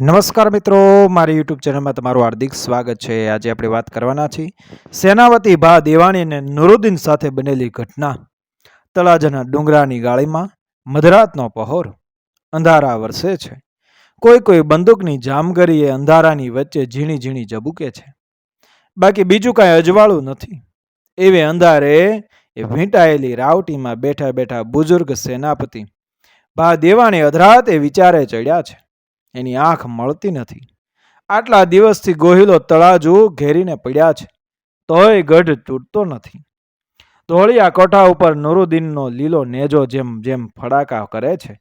નમસ્કાર મિત્રો, મારી યુટ્યુબ ચેનલમાં તમારું હાર્દિક સ્વાગત છે. આજે આપણે વાત કરવાના છીએ સેનાવતી ભા દેવાણી અને નુરુદ્દીન સાથે બનેલી ઘટના. તળાજાના ડુંગરાની ગાળીમાં મધરાતનો પહોર અંધારા વરસે છે. કોઈ કોઈ બંદૂકની જામગરીએ અંધારાની વચ્ચે ઝીણી ઝીણી ઝબૂકે છે. બાકી બીજું કાંઈ અજવાળું નથી. એવે અંધારે એ વીંટાયેલી રાવટીમાં બેઠા બેઠા બુઝુર્ગ સેનાપતિ ભા દેવાણી અધરાતે વિચારે ચડ્યા છે. એની આંખ મળતી નથી. આટલા દિવસથી ગોહિલો તળાજુ ઘેરીને પડ્યા છે. તોય ગઢ તૂટતો નથી. ધોળિયા કોઠા ઉપર નુરુદ્દીનનો લીલો નેજો જેમ જેમ ફડાકા કરે છે,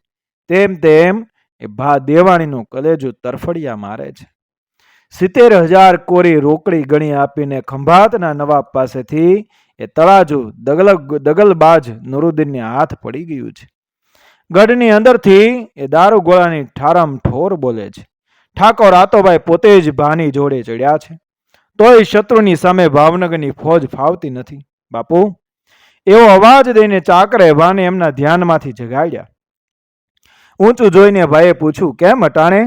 તેમ તેમ એ ભા દેવાણીનું કલેજું તરફડિયા મારે છે. સિત્તેર હજાર કોરી રોકડી ગણી આપીને ખંભાતના નવાબ પાસેથી એ તળાજુ દગલ દગલબાજ નુરુદ્દીનને હાથ પડી ગયું છે. ગઢની અંદરથી એ દારૂ ગોળાની ઠારમ ઠોર બોલે છે. ઠાકોર આતોભાઈ પોતે જ ભાની જોડે ચડ્યા છે. તોય શત્રુની સામે ભાવનગરની ફોજ ફાવતી નથી. બાપુ, એવો અવાજ દઈને ચાકરે ભાને એમના ધ્યાનમાંથી જગાડ્યા. ઊંચું જોઈને ભાઈએ પૂછ્યું, કેમ અટાણે?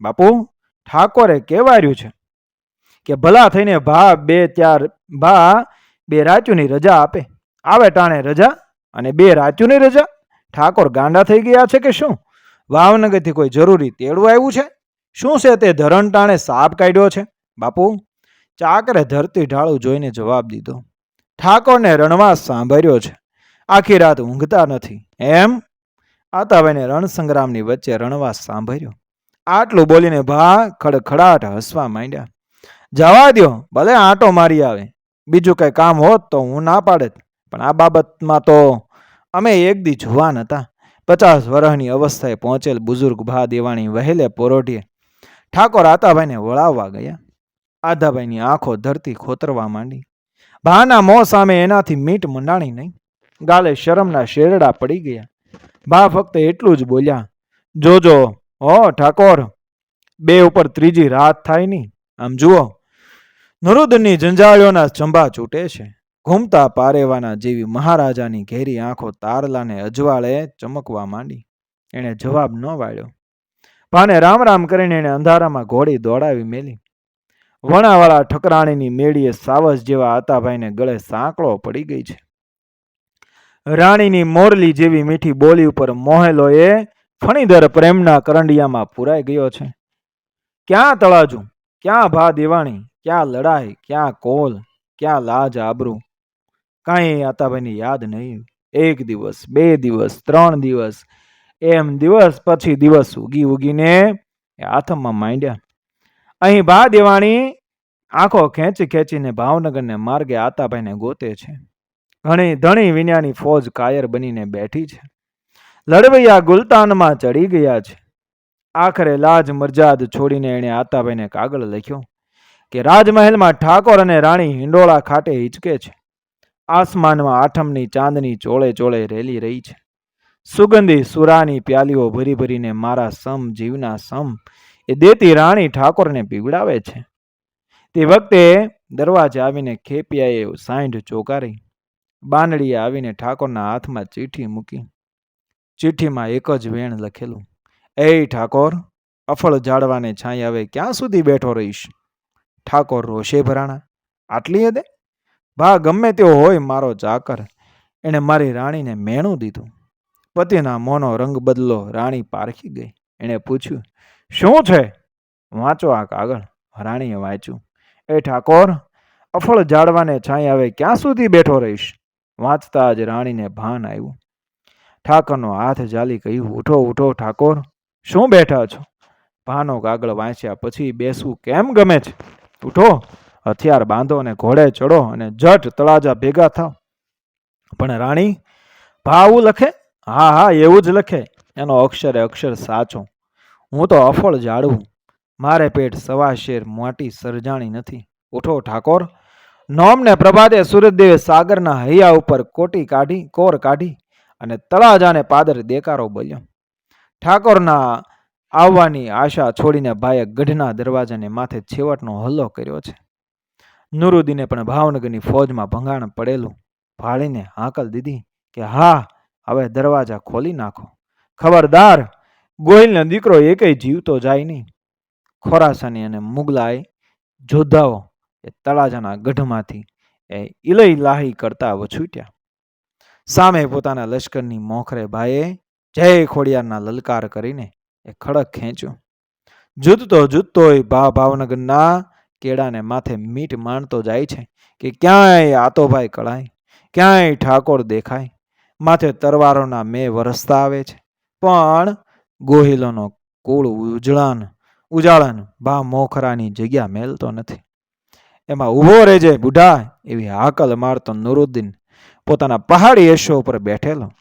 બાપુ, ઠાકોરે કેવાર્યું છે કે ભલા થઈને ભા બે ચાર ભા બે રાચુની રજા આપે. આવે ટાણે રજા અને બે રાચુની રજા. ઠાકોર ગાંડા થઈ ગયા છે કે શું? ભાવનગરથી કોઈ જરૂરી તેડું આવ્યું છે? શું છે તે ધરણ ટાણે સાપ કાઢ્યો છે? બાપુ, ચાકરે ધરતી ઢાળું જોઈને જવાબ દીધો. ઠાકોરને રણવાસ સાંભળ્યો છે. આખી રાત ઊંઘતા નથી. એમ? આતાભાઈને રણસંગ્રામની વચ્ચે રણવાસ સાંભળ્યો. આટલું બોલીને ભા ખડખડાટ હસવા માંડ્યા. જવા દ્યો, ભલે આંટો મારી આવે. બીજું કંઈ કામ હોત તો હું ના પાડત. પણ આ બાબતમાં તો અમે એક દી જુવાન હતા. પચાસ વર્ષની અવસ્થાએ પહોંચેલ બુઝુર્ગ ભા દેવાણી વહેલે પોરોઢીએ ઠાકોર આતાભાઈને વળાવવા ગયા. આધાભાઈની આંખો ધરતી ખોતરવા માંડી. ભાના મોં સામે એનાથી મીટ મંડાણી નહીં. ગાલે શરમના શેરડા પડી ગયા. ભા ફક્ત એટલું જ બોલ્યા, જોજો, હો ઠાકોર, બે ઉપર ત્રીજી રાત થાય નહીં. આમ જુઓ, નરુદની જંજાળીઓના ચંબા છૂટે છે. ઘૂમતા પારેવાના જેવી મહારાજાની ઘેરી આંખો તારલાને અજવાળે ચમકવા માંડી. એણે જવાબ ન વાળ્યો. ભાને રામ રામ કરીને એણે અંધારામાં ઘોડી દોડાવી મેલી. વણાવાળા ઠકરાણીની મેળીએ સાવસ જેવા આતાભાઈને ગળે સાંકળો પડી ગઈ છે. રાણીની મોરલી જેવી મીઠી બોલી ઉપર મોહેલોએ ફણીધર પ્રેમના કરંડિયામાં પુરાઈ ગયો છે. ક્યાં તળાજુ? ક્યાં ભા દેવાણી ક્યાં લડાઈ? ક્યાં કોલ? ક્યાં લાજ આબરૂ? કાંઈ આતાભાઈની યાદ નહીં. એક દિવસ, બે દિવસ, ત્રણ દિવસ, એમ દિવસ પછી દિવસ ઉગી ઉગીને હાથમાં માંડ્યા. અહીં ભા દેવાણી આંખો ખેંચી ખેંચીને ભાવનગરને માર્ગે આતાભાઈને ગોતે છે. ઘણી ધણી વિન્યાની ફોજ કાયર બનીને બેઠી છે. લડવૈયા ગુલતાનમાં ચડી ગયા છે. આખરે લાજ મરજાદ છોડીને એણે આતાભાઈને કાગળ લખ્યો કે રાજમહેલમાં ઠાકોર અને રાણી હિંડોળા ખાટે હિંચકે છે. આસમાનમાં આઠમની ચાંદની ચોળે ચોળે રેલી રહી છે. સુગંધી સુરાની પ્યાલીઓ ભરી ભરીને મારા સમ જીવના સમ એ દેતી રાણી ઠાકોરને પીવડાવે છે. તે વખતે દરવાજે આવીને ખેપિયાએ સાંઢ ચોકારી. બાંદડીએ આવીને ઠાકોરના હાથમાં ચીઠી મૂકી. ચીઠીમાં એક જ વેણ લખેલું. એ ઠાકોર, અફળ ઝાડવાને છાંય હવે ક્યાં સુધી બેઠો રહીશ? ઠાકોર રોષે ભરાણા. આટલી હદે? ભા ગમે તેવો હોય મારો ચાકર. એણે મારી રાણીને મેણું દીધું. પતિના મોનો રંગ બદલો, રાણી પારખી ગઈ. એણે પૂછ્યું, શું છે? વાંચો આ કાગળ. રાણીએ વાંચ્યું, એ ઠાકોર, અફળ જાળવાને છાંય હવે ક્યાં સુધી બેઠો રહીશ? વાંચતા જ રાણીને ભાન આવ્યું. ઠાકરનો હાથ જાલી કહ્યું, ઉઠો ઉઠો ઠાકોર, શું બેઠા છો? ભાનો કાગળ વાંચ્યા પછી બેસવું કેમ ગમે છે? ઉઠો. હથિયાર બાંધો અને ઘોડે ચડો અને જટ તળાજા ભેગા થાવ. પણ રાણી, ભાવું લખે? હા હા, એવું જ લખે. એનો અક્ષરે અક્ષર સાચો. હું તો અફળ જાળવું મારે પેટ સવા શેર મોટી સર્જાણી નથી. ઉઠો ઠાકોર. નોમને પ્રભાતે સૂરજદેવે સાગરના હૈયા ઉપર કોટી કાઢી, કોર કાઢી અને તળાજાને પાદર દેકારો બોલ્યો. ઠાકોરના આવવાની આશા છોડીને ભાઈએ ગઢના દરવાજાને માથે છેવટનો હલ્લો કર્યો છે. નુરુદ્દીને પણ ભાવનગરની ફોજમાં ભંગાણ પડેલું ભાળીને હાંકલ દીધી કે, હા, હવે દરવાજા ખોલી નાખો. ખબરદાર, ગોહિલનો દીકરો એકેય જીવતો જાય નહીં. ખોરાસાની અને મુગલાએ જોધાઓ એ તળાજાના ગઢમાંથી એ ઇલઈ લાહી કરતા વછૂટ્યા. સામે પોતાના લશ્કરની મોખરે ભાઈએ જય ખોડિયારના લલકાર કરીને એ ખડક ખેંચ્યો. જૂતતો જૂતતોય ભા ભાવનગરના કેળાને માથે મીટ માણતો જાય છે કે ક્યાંય આતોભાઈ કળાય, ક્યાંય ઠાકોર દેખાય. માથે તરવારોના મેં વરસતા આવે છે. પણ ગોહિલોનો કુળ ઉજળાન, ઉજાળન ભા મોખરાની જગ્યા મેલતો નથી. એમાં ઊભો રહેજે બુઢા, એવી હાકલ મારતો નુરુદ્દીન. પોતાના પહાડી યશો ઉપર બેઠેલો.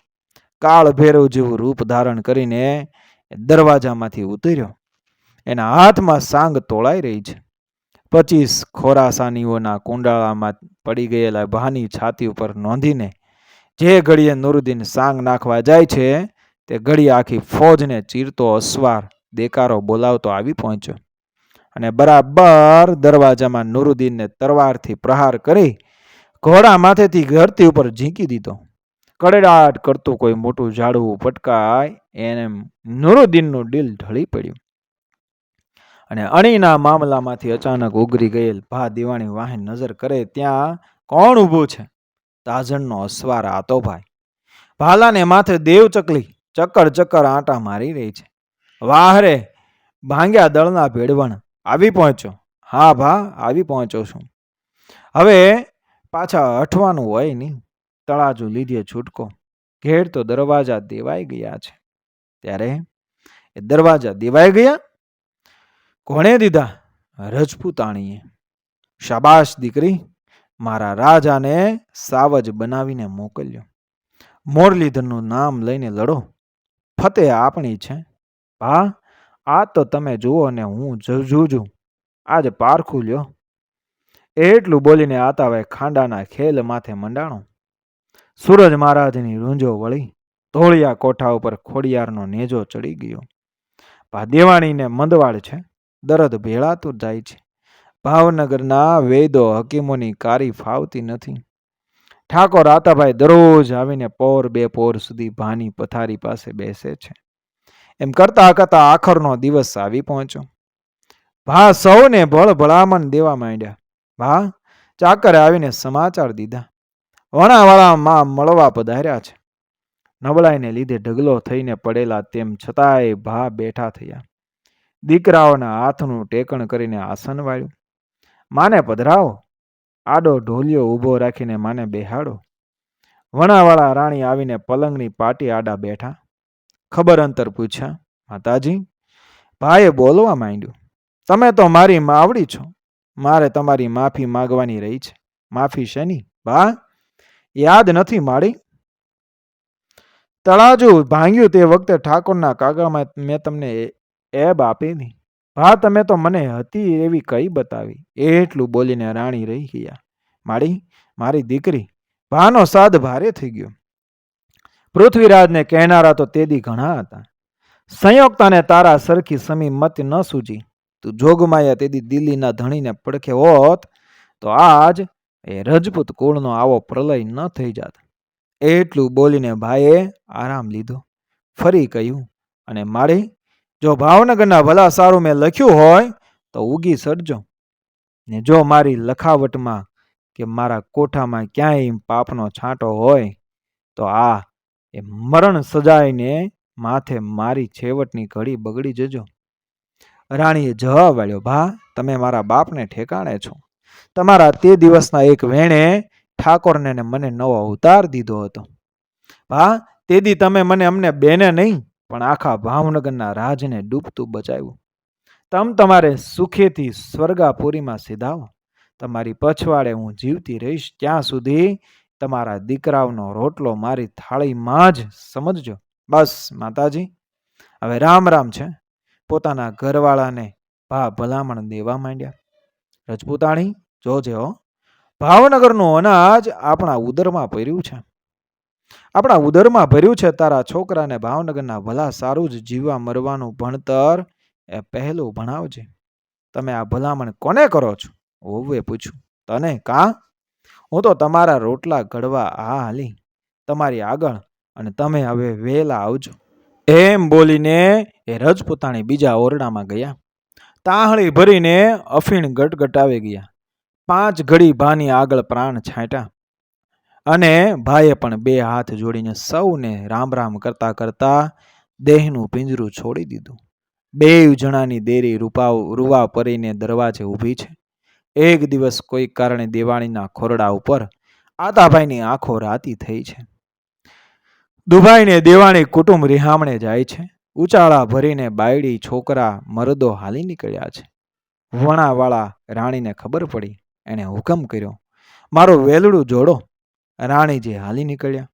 કાળ ભેરવ જેવું રૂપ ધારણ કરીને દરવાજામાંથી ઉતર્યો. એના હાથમાં સાંગ તોળાઈ રહી છે. પચીસ ખોરાસાનીઓના કુંડાળામાં પડી ગયેલા ભાની છાતી ઉપર નોંધીને જે ઘડીએ નુરુદ્દીન સાંગ નાખવા જાય છે, તે ઘડી આખી ફોજને ચીરતો અસવાર દેકારો બોલાવતો આવી પહોંચ્યો અને બરાબર દરવાજામાં નુરુદ્દીનને તરવારથી પ્રહાર કરી ઘોડા માથેથી ધરતી ઉપર ઝીંકી દીધો. કડડાટ કરતું કોઈ મોટું ઝાડવું પટકાય એને નુરુદ્દીનનું દિલ ઢળી પડ્યું. અને અણીના મામલામાંથી અચાનક ઉગરી ગયેલ ભા દિવાણી વાહે નજર કરે ત્યાં કોણ ઊભું છે? તાજણનો અસવાર આતો ભાઈ. ભાલાને માથે દેવ ચકલી ચક્કર ચક્કર આંટા મારી રહી છે. વાહરે ભાંગ્યા દળના ભેડવણ આવી પહોંચ્યો. હા ભા, આવી પહોંચ્યો છું. હવે પાછા હઠવાનું હોય નહીં. તળાજુ લીધે છૂટકો. ઘેર તો દરવાજા દેવાઈ ગયા છે. ત્યારે એ દરવાજા દેવાઈ ગયા? કોણે દીધા? રજપૂતાણીએ. શાબાશ દીકરી, મારા રાજાને સાવજ બનાવીને મોકલ્યો. મોરલીધરનું નામ લઈને લડો. ફતેહ આપણી છે. ભા આ તો તમે જુઓ ને હું જુજું આજે પારખું લ્યો. એટલું બોલીને આતાવે ખાંડાના ખેલ માથે મંડાણો. સૂરજ મહારાજની રૂંજો વળી ધોળિયા કોઠા ઉપર ખોડિયારનો નેજો ચડી ગયો. ભા દેવાણીને મંદવાડ છે. દરદ ભેળાતું જાય છે. ભાવનગરના વેદો હકીમોની કારી ફાવતી નથી. ઠાકોર આતાભાઈ દરરોજ આવીને પોર બે પોર સુધી ભાની પથારી પાસે બેસે છે. એમ કરતા કરતા આખરનો દિવસ આવી પહોંચ્યો. ભા સૌને ભળ ભળામણ દેવા માંડ્યા. ભા, ચાકરે આવીને સમાચાર દીધા. વણાવાળા માં મળવા પધાર્યા છે. નબળાઈને લીધે ઢગલો થઈને પડેલા તેમ છતાંય ભા બેઠા થયા. દીકરાઓના હાથનું ટેકણ કરીને આસન વાળ્યું. માને પધરાવો. આડો ઢોલિયો ઊભો રાખીને માને બેહાડો. વણાવાળા રાણી આવીને પલંગની પાટી આડા બેઠા. ખબર અંતર પૂછ્યા, માતાજી, ભાઈએ બોલવા માંડ્યું. તમે તો મારી માવડી છો. મારે તમારી માફી માગવાની રહી છે. માફી શેની? બા, યાદ નથી માડી? તળાજુ ભાંગ્યું તે વખતે ઠાકોરના કાગળમાં મેં તમને એ- એબ હા, તમે તો મને હતી એવી કઈ બતાવી. એટલું બોલીને રાણી રહી ગયા. મારી મારી દીકરી, ભાનો સાદ ભારે થઈ ગયો. પૃથ્વીરાજને કહેનારા તો તેદી ઘણા હતા. સંયોગતાને તારા સરખી સમી મત ન સૂજી. તું જોગમાયા તેદી દિલ્હીના ધણીને પડખે હોત, તો આજ એ રજપૂત કુળનો આવો પ્રલય ન થઈ જાત. એટલું બોલીને ભાઈએ આરામ લીધો. ફરી કહ્યું, અને માળી જો ભાવનગરના ભલા સારું મેં લખ્યું હોય, તો ઉગી સડજો ને જો મારી લખાવટમાં કે મારા કોઠામાં ક્યાંય પાપનો છાંટો હોય, તો આ એ મરણ સજાઈને માથે મારી છેવટની ઘડી બગડી જજો. રાણીએ જવાબ વાળ્યો ભા, તમે મારા બાપને ઠેકાણે છો. તમારા તે દિવસના એક વેણે ઠાકોરને મને નવો અવતાર દીધો હતો. ભા તેદી તમે મને અમને બેને નહીં પણ આખા ભાવનગરના રાજને ડૂબતું બચાવ્યું. તમ તમારે સુખેથી સ્વર્ગાપુરીમાં સીધાવો. તમારી પછવાડે હું જીવતી રહીશ ત્યાં સુધી તમારા દીકરાઓનો રોટલો મારી થાળીમાં જ સમજજો. બસ, માતાજી. હવે રામ રામ છે. પોતાના ઘરવાળાને ભા ભલામણ દેવા માંડ્યા. રજપૂતાણી, જોજે હો. ભાવનગરનું અનાજ આપણા ઉદરમાં ભર્યું છે. આપણા ઉદરમાં ભર્યું છે તારા છોકરાને ભાવનગરના ભલા સારું જ જીવવા મરવાનું ભણતર. એ પહેલું ભણાવજે. તમે આ ભલામણ કોને કરો છો? વહુએ પૂછ્યું તને કા? હું તો તમારા રોટલા ઘડવા આ હાલી. તમારી આગળ અને તમે હવે વહેલા આવજો. એમ બોલીને એ રજપૂતાણી બીજા ઓરડામાં ગયા. તાહળી ભરીને અફીણ ગટગટાવી ગયા. પાંચ ઘડી ભાની આગળ પ્રાણ છાંટ્યા. અને ભાઈએ પણ બે હાથ જોડીને સૌને રામ રામ કરતા કરતા દેહનું પિંજરું છોડી દીધું. બેય જણાની દેરી રૂપા રૂવા પરીને દરવાજે ઊભી છે. એક દિવસ કોઈ કારણે દિવાળીના ખોરડા ઉપર આતાભાઈની આંખો રાતી થઈ છે. દુભાઈને દેવાણી કુટુંબ રિહામણે જાય છે. ઉચાળા ભરીને બાયડી છોકરા મરદો હાલી નીકળ્યા છે. વણાવાળા રાણીને ખબર પડી. એણે હુકમ કર્યો. મારું વેલડું જોડો. રાણીજી હાલી નીકળ્યા.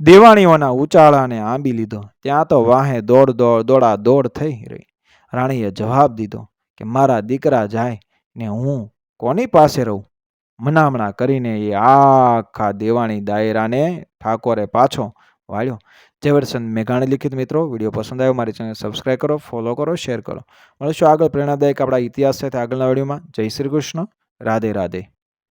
દેવાણીઓના ઉચાળાને આંબી લીધો. ત્યાં તો વાહે દોડ દોડ દોડા દોડ થઈ રહી. રાણીએ જવાબ દીધો કે મારા દીકરા જાય ને હું કોની પાસે રહું? મનામણા કરીને એ આખા દેવાણી દાયરાને ઠાકોરે પાછો વાળ્યો. ઝવેરચંદ મેઘાણી લિખિત મિત્રો. વીડિયો પસંદ આવ્યો મારી ચેનલ સબસ્ક્રાઈબ કરો ફોલો કરો શેર કરો. મળીશું આગળ પ્રેરણાદાયક આપણા ઇતિહાસ સાથે આગળના વિડીયોમાં. જય શ્રી કૃષ્ણ. રાધે રાધે.